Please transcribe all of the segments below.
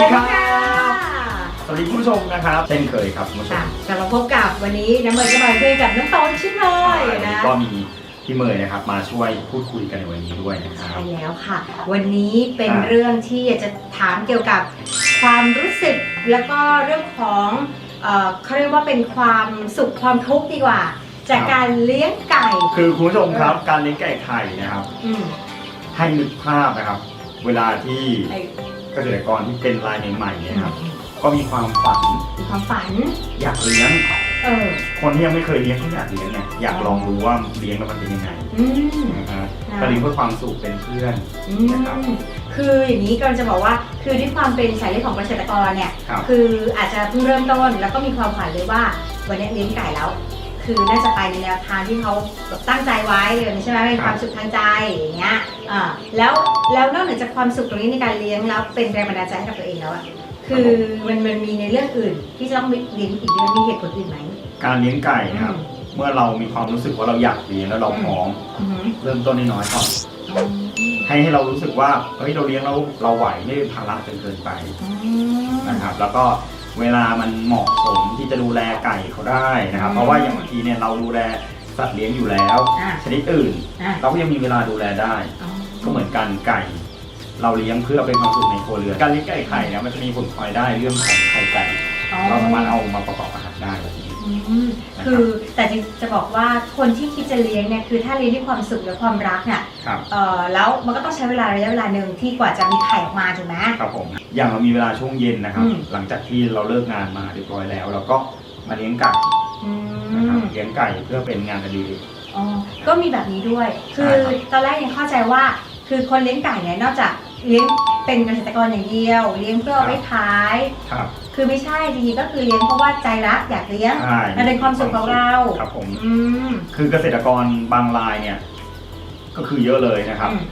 ดีครับสวัสดีค่ะสวัสดีคุณผู้ชมนะครับ เช่นเคยครับคุณผู้ชค่ะมกลับมาพบกับวันนี้น้ำเมย์ก็มาคุยกับน้องโตนชิดเลใช่ยวันนี้นะก็มีพี่เมย์นะครับมาช่วยพูดคุยกันในวันนี้ด้วยนะครับ ใช่แล้วค่ะ วันนี้เป็นอ่าเรื่องที่อยากจะถามเกี่ยวกับความรู้สึกแล้วก็เรื่องของเอ่อเขาเรียกว่าเป็นความสุขความทุกข์ดีกว่า จากการเลี้ยงไก่คือคุณผู้ชมครับการเลี้ยงไก่ไข่นะครับ อืมให้นึกภาพนะครับ เวลาที่ไอ้เก ษตรกรที่เป็นรายใหม่ๆเนี่ยครับก็มีความฝันมีความฝัน อยากเลี้ยง เออ คนที่ยังไม่เคยเลี้ยงก็อยากเลี้ยงเนี่ยอยากลองดูว่าเลี้ยงแล้วมันเป็นยังไงอืม นะฮะนะก็เลี้ยงเพื่อความสุขเป็นเพื่อน อืนะครับมคืออย่างนี้ก็จะบอกว่าคือด้วยความเป็นสายเลือดของเกษตรกรเนี่ยครับ คืออาจจะเพิ่งเริ่มต้นแล้วก็มีความฝันเลยว่าวันนี้เลี้ยงไก่แล้ว คือน่าจะไปในแนวทางที่เขาแบบตั้งใจไว้เลยใช่ไหมเป็นความสุขทางใจอย่างเงี้ยอ่าแล้วแล้วนอกเหนือจากความสุขตรงนี้ในการเลี้ยงแล้วเป็นแรงบันดาลใจให้กับตัวเองแล้วอะคือมันมันมีในเรื่องอื่น ที่จะต้องเลี้ยงอีกเรื่องมีเหตุผลอื่นไหมการเลี้ยงไก่นะครับ เมื่อเรามีความรู้สึกว่าเราอยากเลี้ยงแล้วเราพร้อมอือหือเริ่มต้นน้อยๆก่อนอืมให้ให้เรารู้สึกว่าเฮ้ยเราเลี้ยงแล้วเราไหวไม่เป็นภาระจนเกินไปอืมนะครับ แล้วก็ เวลามันเหมาะสมที่จะดูแลไก่เขาได้นะครับอืมเพราะว่าอย่างบางทีเนี่ยเราดูแลสัตว์เลี้ยงอยู่แล้ว อ่าชนิดอื่น อ่า เราก็ยังมีเวลาดูแลได้ อ๋อก็เหมือนกันไก่ เราเลี้ยงเพื่อเป็นความสุขในครัวเรือนการเลี้ยงไก่ไข่เนี่ยมันจะมีผลพลอยได้เรื่องของไข่ไก่ อ๋อเราสามารถเอามาประกอบอาหารได้แบบนี้ อืมคือแต่จะจะบอกว่าคนที่คิดจะเลี้ยงเนี่ยคือถ้าเลี้ยงด้วยความสุขและความรักเนี่ยครับเอ่อแล้วมันก็ต้องใช้เวลาระยะเวลาหนึ่งที่กว่าจะมีไข่ออกมาถูกไหม ครับผมอย่างเรามีเวลาช่วงเย็นนะครับ อืม หลังจากที่เราเลิกงานมาเรียบร้อยแล้ว เราก็มาเลี้ยงไก่อืนะครับม เลี้ยงไก่เพื่อเป็นงานอดิเรก อ๋อก็มีแบบนี้ด้วย คือใช่ครับตอนแรกยังเข้าใจว่า คือคนเลี้ยงไก่เนี่ยนอกจาก เลี้ยงเป็นเกษตรกรอย่างเดียว เลี้ยงเพื่อเอาไว้ขาย ครับ คือไม่ใช่จริงๆก็คือเลี้ยงเพราะว่าใจรักอยากเลี้ยงใช่ มันเป็นความสุขของเราครับผม อืม คือเกษตรกรบางรายเนี่ย ก็คือเยอะเลยนะครับ อืม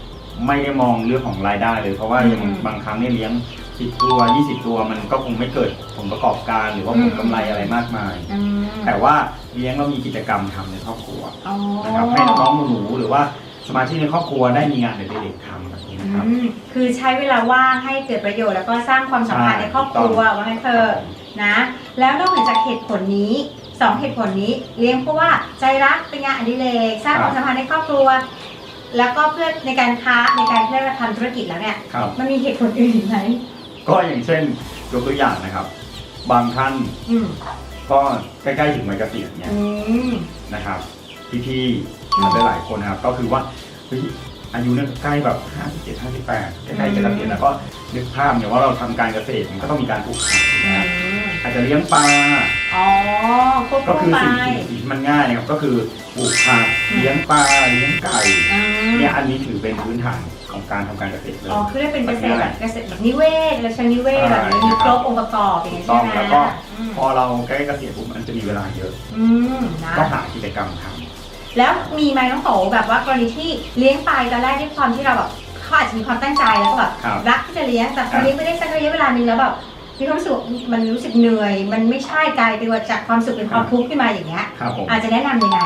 ไม่ได้มองเรื่องของรายได้เลย เพราะว่าอืมอย่างบางครั้งเนี่ยเลี้ยงสิบตัว20ตัวมันก็คงไม่เกิดผลประกอบการหรือว่าผลกำไรอะไรมากมาย อืมแต่ว่าเลี้ยงแล้วมีกิจกรรมทำในครอบครัวอ๋อ นะครับให้น้องๆหนูๆหรือว่า สมาชิกในครอบครัวได้มีงานอดิเรกทำแบบนี้นะครับ อืมคือใช้เวลาว่างให้เกิดประโยชน์แล้วก็สร้างความสัมพันธ์ใช่ในครอบครัวว่างั้นเถอะนะ แล้วนอกเหนือจากเหตุผลนี้สองเหตุผลนี้เลี้ยงเพราะว่าใจรักเป็นงานอดิเรกสร้างความสัมพันธ์ในครอบครัว แล้วก็เพื่อในการค้าในการเพื่อทำธุรกิจแล้วเนี่ย ครับ มันมีเหตุผลอื่นอีกไหมก็อย่างเช่นยกตัวอย่างนะครับ บางท่านอืมก็ใกล้ๆถึงวัยเกษียณเนี่ยอืมนะครับพี่ ๆอืมหลายๆคนนะครับก็คือว่าเฮ้ยอายุเนี่ยใกล้แบบ57 58ใกล้ๆจะเกษียณแล้วก็นึกภาพเนี่ยว่าเราทำการเกษตรมันก็ต้องมีการปลูกผักอืนะครับมอาจจะเลี้ยงปลา อ๋อควบก็คู่คือไปสิ่งที่ที่มันง่ายนะครับก็คือปลูกผักอืมเลี้ยงปลาเลี้ยงไก่อืมเนี่ยอันนี้ถือเป็นพื้นฐานของการทำการเกษตรเลยอ๋อคือได้เป็นเกษตรแบบเกษตรแบบนิเวศและเชิงนิเวศแบบนี้มีครบองค์ประกอบอย่างนี้ต้ใช่องไหมแล้วก็อืมพอเราใกล้เกษียณปุ๊บมันจะมีเวลาเยอะ อืมนะ ก็หากิจกรรมทำ แล้วมีไหมน้องโตแบบว่ากรณีที่เลี้ยงไปตอนแรกด้วยความที่เราแบบเขาอาจจะมีความตั้งใจแล้วก็แบบครับรักที่จะเลี้ยงแต่พครัอบเลี้ยงไปได้สักระยะเวลาหนึงแล้วแบบมีความรู้สึกมันรู้สึกเหนื่อย มันไม่ใช่กลายเป็นว่าจากความสุขเป็นความทุกข์ขึ้นมาอย่างเงี้ยครับผม อาจจะแนะนำยังไง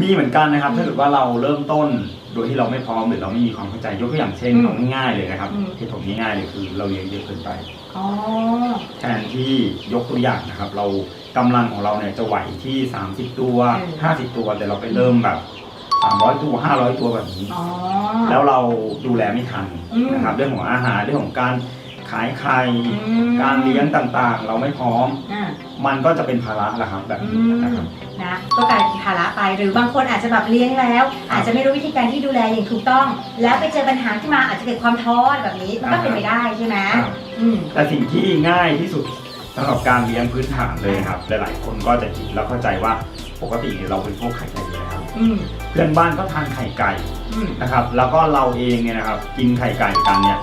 มีเหมือนกันนะครับอืมถ้าเกิดว่าเราเริ่มต้นโดยที่เราไม่พร้อมหรือเราไม่มีความเข้าใจยกตัวอย่างเช่นอืมเอาง่ายๆเลยนะครับอืมเหตุผลง่ายๆเลยคือเราเลี้ยงเยอะเกินไป อ๋อ แทนที่ยกตัวอย่างนะครับ เรากำลังของเราเนี่ยจะไหวที่ 30 ตัว50 ตัวแต่เราไปเริ่มแบบ 300 ตัว 500 ตัวแบบนี้ อ๋อ แล้วเราดูแลไม่ทันอืม นะครับ เรื่องของอาหารเรื่องของการขายไข่อืมการเลี้ยงต่างๆ เราไม่พร้อม อ่า มันก็จะเป็นภาระแหละครับแบบอืนี้มนะครับ นะก็กลายเป็นภาระ ไป หรือบางคนอาจจะแบบเลี้ยงแล้ว อาจจะไม่รู้วิธีการที่ดูแลอย่างถูกต้อง แล้วไปเจอปัญหาขึ้นมาอาจจะเกิดความท้อแบบนี้มันก็เป็นไปได้ใช่ไหมครับอืมแต่สิ่งที่ง่ายที่สุดสำหรับการเลี้ยงพื้นฐานเลยนะครับ หลายๆคนก็จะคิดแล้วเข้าใจว่าปกติเนี่ยเราเป็นพวกไข่ไก่อยู่แล้วอืมเพื่อนบ้านก็ทานไข่ไก่อืมนะครับ แล้วก็เราเองเนี่ยนะครับ กินไข่ไก่กันเนี่ย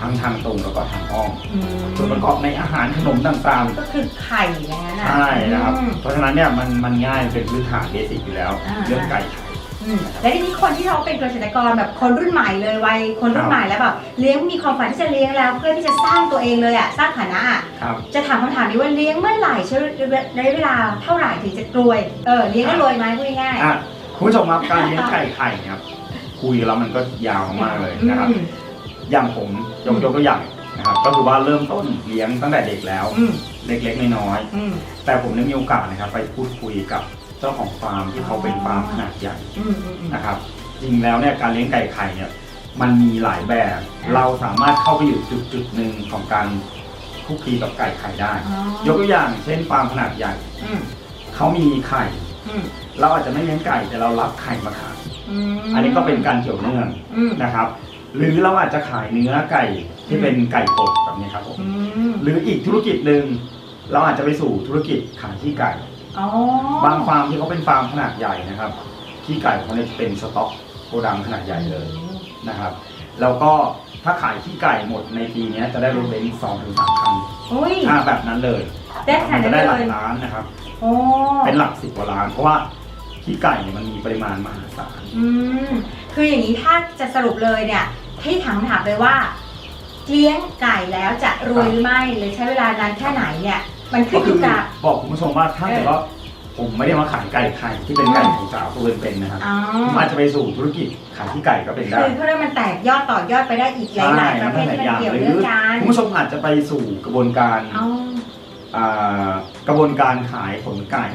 ทั้งทางตรงแล้วก็ทางอ้อมอืมส่วนประกอบในอาหารขนมต่างก็คือไข่อย่างนั้นๆนะใช่นะครับอืมเพราะฉะนั้นเนี่ยมันมันง่ายเป็นพื้นฐานเบสิกอยู่แล้ว อ่า เรื่องไก่ไข่อืมและทีนี้คนที่เขาเป็นเกษตรกรแบบคนรุ่นใหม่เลยวัยคนรุ่นใหม่แล้วแบบเลี้ยงมีความฝันที่จะเลี้ยงแล้ว เพื่อที่จะสร้างตัวเองเลยอะสร้างฐานะอะครับ จะถามคำถามนี้ว่าเลี้ยงเมื่อไหร่ใช้ระยะเวลาเท่าไหร่ถึงจะรวยเออเลี้ยงแล้วรวยไหมพูดง่ายอะคุณผู้ชมครับการเลี้ยงไก่ไข่เนี่ยครับคุยแล้วมันก็ยาวมากเลยๆนะครับ อืม อย่างผมยกยกตัวอย่างนะครับ ก็คือว่าเริ่มต้นเลี้ยงตั้งแต่เด็กแล้ว อืมเล็กๆน้อยอืมๆแต่ผมได้มีโอกาสนะครับ ไปพูดคุยกับเจ้าของฟาร์มที่เขาเป็นฟาร์มขนาดใหญ่ อืมอืมอืม นะครับจริงแล้วเนี่ยการเลี้ยงไก่ไข่เนี่ยมันมีหลายแบบ เราสามารถเข้าไปอยู่จุดจุดๆหนึ่งของการคุกคีกับไก่ไข่ได้ อ๋อยกตัวอย่างเช่นฟาร์มขนาดใหญ่อืมเขามีไข่ อืมเราอาจจะไม่เลี้ยงไก่แต่เรารับไข่มาขายอืมอันนี้ก็เป็นการเกี่ยวเนื่องอืมนะครับ หรือเราอาจจะขายเนื้อไก่ที่เป็นไก่บดแบบนี้ครับผมอืมหรืออีกธุรกิจหนึ่งเราอาจจะไปสู่ธุรกิจขายขี้ไก่อ๋อบางฟาร์มที่เขาเป็นฟาร์มขนาดใหญ่นะครับขี้ไก่ของเขาเนี่ยเป็นสต็อกโกดังขนาดใหญ่เลยนะครับแล้วก็ถ้าขายขี้ไก่หมดในปีนี้จะได้รถเบนซ์สองถึงสามคันอุ้ยอ่าแบบนั้นเลยได้ขนาดมันั้นจะได้หลัเลกยล้านนะครับโอ้เป็นหลักสิบกว่าล้านเพราะว่าขี้ไก่เนี่ยมันมีปริมาณมหาศาลอืมคืออย่างนี้ถ้าจะสรุปเลยเนี่ย ที่ถามถามเลยว่าเลี้ยงไก่แล้วจะรวยหรือไม่หรือใช้เวลานานแค่ไหนเนี่ย มันขึ้ก็นอคืยู่อกับ บอกคุณผู้ชมว่าถ้าเออเกิดว่าผมไม่ได้มาขายไก่ไข่ที่เป็นไก่ไข่สาวตัวเป็นๆนะครับอ๋อ ผมอาจจะไปสู่ธุรกิจขายขี้ไก่ก็เป็นได้คือเขาเรียกมันแตกยอดต่อยอดไปได้อีกหลายๆประเภทที่มันเกี่ยวหรืเนื่องกันคุณผู้ชมอาจจะไปสู่กระบวนการอ๋อ อ่ากระบวนการขายขนไก่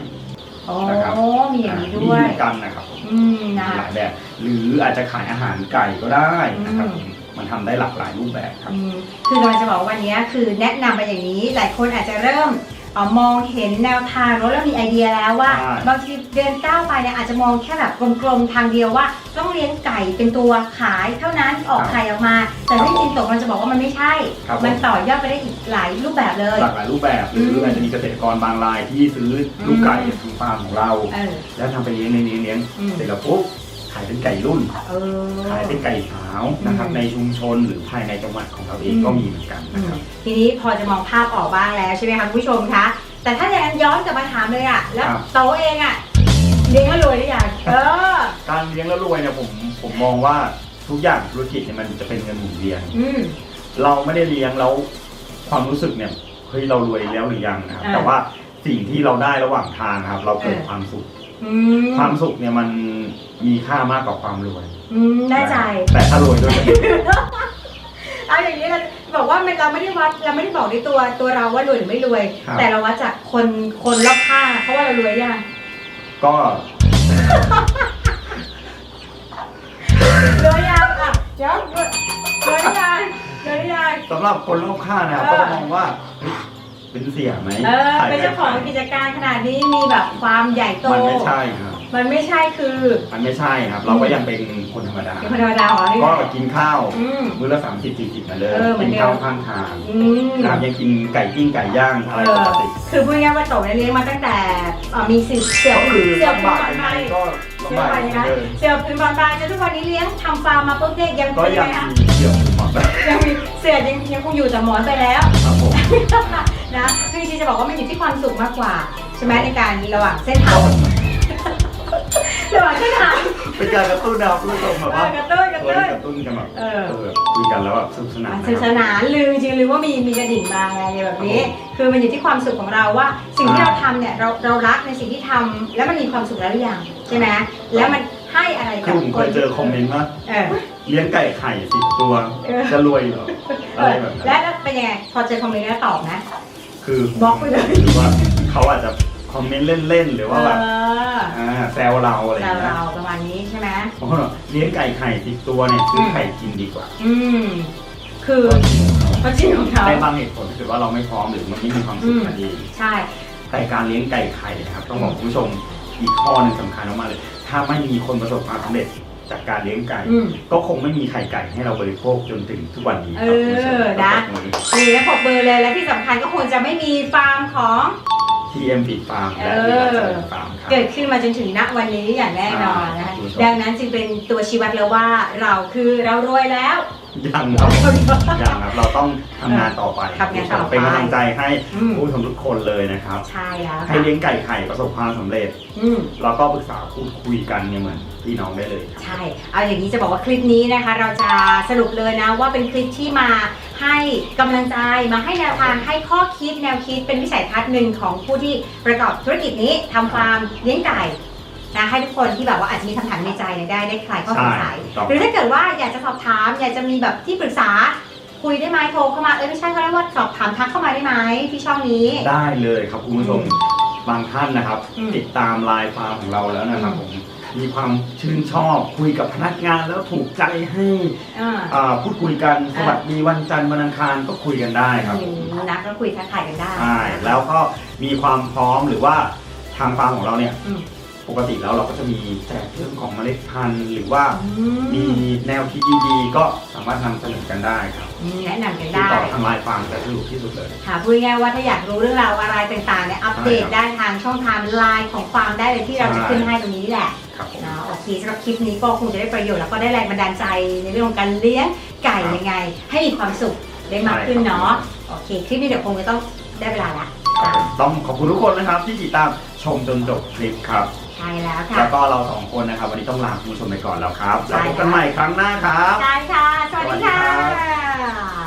โอ้นะครับมีอย่างนี้มีด้วยเหมือนกันนะครับผมอืมนะมีหลายแบบ หรืออาจจะขายอาหารไก่ก็ได้นะครับอืมมันทำได้หลากหลายรูปแบบครับ อืมคือกำลังจะบอกว่าวันนี้คือแนะนำไปอย่างนี้ หลายคนอาจจะเริ่มเอ่อมองเห็นแนวทางแล้วเริ่มมีไอเดียแล้วว่าใช่ บางทีเดินก้าวไปเนี่ยอาจจะมองแค่แบบกลมๆทางเดียวว่า ต้องเลี้ยงไก่เป็นตัวขายเท่านั้นออกไข่ออกมา แต่ที่จริงตกมันจะบอกว่ามันไม่ใช่ ครับผม มันต่อยอดไปได้อีกหลายรูปแบบเลย หลากหลายรูปแบบหรือมอาจจะมีเกษตรกรบางรายที่ซื้อลูกไก่จากทางฟาร์มของเรา เออ แล้วทำไปเลี้ยงเลี้ยงเลี้ยงเลี้ยงอืม เสร็จแล้วปุ๊บขายเป็นไก่รุ่น เออขายเป็นไก่สาวนะครับอืมในชุมชนหรือภายในจังหวัดของเราเองอืมก็มีเหมือนกันอืนะมครับ ทีนี้พอจะมองภาพออกบ้างแล้วใช่ไหมคะคุณผู้ชมคะ แต่ถ้าอย่างนั้นย้อนกลับมาถามเลยอะแล้วครับ โตเองอะเลี้ยงแล้วรวยหรือยังเออ การเลี้ยงแล้วรวยเนี่ยผมผมมองว่าทุกอย่างธุรกิจเนี่ยมันจะเป็นเงินหมุนเวียน อืม เราไม่ได้เลี้ยงแล้วความรู้สึกเนี่ยเฮ้ยเรารวยแล้วหรือยังนะครับอ่าแต่ว่าสิ่งที่เราได้ระหว่างทางครับ เราเกิดเออความสุข อืมความสุขเนี่ยมันมีค่ามากกว่าความรวยอืมแน่ใจ แต่ถ้ารวยด้วยเอาอย่างนี้เราบอกว่ามันเราไม่ได้วัดเราไม่ได้บอกด้วยตัวตัวเราว่ารวยหรือไม่รวย ครับ แต่เราวัดจากคนคนรอบข้างเพราะว่าเรารวยยังก็รวยยังอะเดี๋ยวรวยรวยยังรวยยัง สำหรับคนรอบข้างนะครับเออก็จะมองว่า เฮ้ยเป็นเสียไหมเออขายเป็นเจ้าของไก่กิจการขนาดนี้มีแบบความใหญ่โต มันไม่ใช่ครับ มันไม่ใช่คือ มันไม่ใช่ครับ เราก็ยังเป็นคนธรรมดา เป็นคนธรรมดาของเราที่ก็กินข้าวอืมมื้อละสามสิบสี่สิบมาเลยเออเหมืกิอนนเดิมข้าวข้างทางอืมนะครับยังกินไก่ปิ้งไก่ย่างอะไรเอปอกติคือพูดง่ายๆว่าโตเนี่ยเลี้ยงมาตั้งแต่เอ่อมีสิบเสี่ยวก็คือเสี่ยวลำพื้นบากบอลยังไปไงก็เสี่ยวลำบากไปเหมือนนะเดิมเสี่ยวพื้นบอลไปจนทุกวันนี้เลี้ยงทำฟาร์มมาปุ๊บเนี่ยยังก็เป็นยัยังงไงคะมีเกี่ยวกับหมอนแบบยังมีเสื่อยังยังคงอยู่แต่หมอนไปแล้วครับผม นะคือจริงๆจะบอกว่ามันอยู่ที่ความสุขมากกว่า ใช่ไหมในการระหว่างเส้นทางระหว่างเส้นทาง เป็นการกระตุ้นนะครับคุณผู้ชมแบบเอว่าอกระตุ้นกระเฮ้ตุ้ยนกระตุ้นกันแบบเออ เออคุยกันแล้วแบบสนุกสนานสนุกสนานลืมจริงๆลืมว่ามีมีกระดิ่งมาไงแบบนี้ คือมันอยู่ที่ความสุขของเราว่า สิ่งที่เราทำเนี่ยเราเรารักในสิ่งที่ทำแล้วมันมีความสุขแล้วหรือยังใช่ไหมแล้วมันให้อะไรคืกัอบผมเคยเจอคอมเมนต์ว่าเออ เลี้ยงไก่ไข่สิบตัว เออ จะรวยเหรอเออะไรอแบบนั้นและแล้วเป็นยังไงพอเจอคอมเมนต์แล้วตอบนะ คือบล็อกไปเลย หรือว่าเขาอาจจะคอมเมนต์เล่นๆหรือว่าแบบเอออ่าแซวเราอะไรอเราย่างเงี้ยเราประมาณนี้ใช่ไหม บางคนบอกเลี้ยงไก่ไข่สิบตัวเนี่ยซื้อไข่กินดีกว่าอืม คือก็จริงของเขาเขาจริงของเขา ในบางเหตุผลถ้าเกิดว่าเราไม่พร้อมหรือมันไม่มีความสุขอืม มันดี ใช่ แต่การเลี้ยงไก่ไข่นะครับต้องบอกคุณผู้ชมอีกข้อหนึงสำคัญมากๆเลย ถ้าไม่มีคนประสบความสำเร็จ จากการเลี้ยงไก่ อืม ก็คงไม่มีไข่ไก่ให้เราบริโภคจนถึงทุกวันนี้ครับเออคุณผู้ชมนะ ต้องปรบมือมีและปกเบอร์เลยและที่สำคัญก็คงจะไม่มีฟาร์มของ TM Feed Farm และเออ วิลาเจริญฟาร์มครับ เกิดขึ้นมาจนถึงณวันนี้อย่างแน่นอนนะคะอ่าดังนั้นจึงเป็นตัวชี้วัดแล้วว่าเราคือเรารวยแล้ว ยังครับยังครับเราต้องทำงานต่อไปทำงานต่อไปเป็นกำลังใจให้อืม ผู้ชมทุกคนเลยนะครับ ใช่แล้วให้ค่ะเลี้ยงไก่ไข่ประสบความสำเร็จ อืม แล้วก็ปรึกษาพูดคุยกันเนี่ยเหมือน พี่น้องได้เลยครับ ใช่ เอาอย่างนี้จะบอกว่าคลิปนี้นะคะ เราจะสรุปเลยนะว่าเป็นคลิปที่มาให้กำลังใจมาให้แนวทางให้ข้อคิดแนวคิดเป็นวิสัยทัศน์หนึ่งของผู้ที่ประกอบธุรกิจนี้ทำฟาร์มเลี้ยงไก่นะให้ทุกคนที่แบบว่าอาจจะมีคำถามในใจเนี่ยได้ได้คลายข้อสงสัย ใช่ถูกต้อง หรือถ้าเกิดว่าอยากจะสอบถาม อยากจะมีแบบที่ปรึกษาคุยได้ไหมโทรเข้ามาเอ้ยไม่ใช่เขาเรียกว่าสอบถามทักเข้ามาได้ไหมที่ช่องนี้ ได้เลยครับคุณผู้ชมอืมบางท่านนะครับ อืมติดตามไลน์ฟาร์มของเราแล้วนะครับอืผม มมีความชื่นชอบคุยกับพนักงานแล้วถูกใจให้อ่า อ่าพูดคุยกันสวัสดีวันจันทร์วันอังคารก็คุยกันได้ครับอืมนะก็คุยทักทายกันได้ใช่แล้วก็มีความพร้อมหรือว่าทางฟาร์มของเราเนี่ยอืมปกติแล้วเราก็จะมีแจกเรื่องของเมล็ดพันธุ์ หรือว่าอืมีมแนวคิดดีๆ ก็สามารถนำเสนอกันได้ครับอืมแนะนำกันติดได้ ต่อทางไลน์ฟาร์มจะสะดวกที่สุดเลย ค่ะพูดง่ายๆว่าถ้าอยากรู้เรื่องราวอะไรต่างๆเนี่ยอัปเดตใช่ครับได้ทางช่องทางไลน์ของฟาร์มได้เลยที่เราจะใช่ขึ้นให้ตรงนี้แหละ นะโอเคสำหรับคลิปนี้ก็คงจะได้ประโยชน์แล้วก็ได้แรงบันดาลใจในเรื่องของการเลี้ยงไก่ยังไง ให้มีความสุขได้มากขึ้นเนาะโอเค คลิปนี้เดี๋ยวคงจะต้องได้เวลาละต้องขอบคุณทุกคนนะครับที่ติดตามชมจนจบคลิปครับ ใช่แล้วค่ะแล้วก็เราสองคนนะครับ วันนี้ต้องลาคุณผู้ชมไปก่อนแล้วครับแล้วพบกันใหม่ครั้งหน้าครับ ใช่ค่ะ สวัสดีค่ะ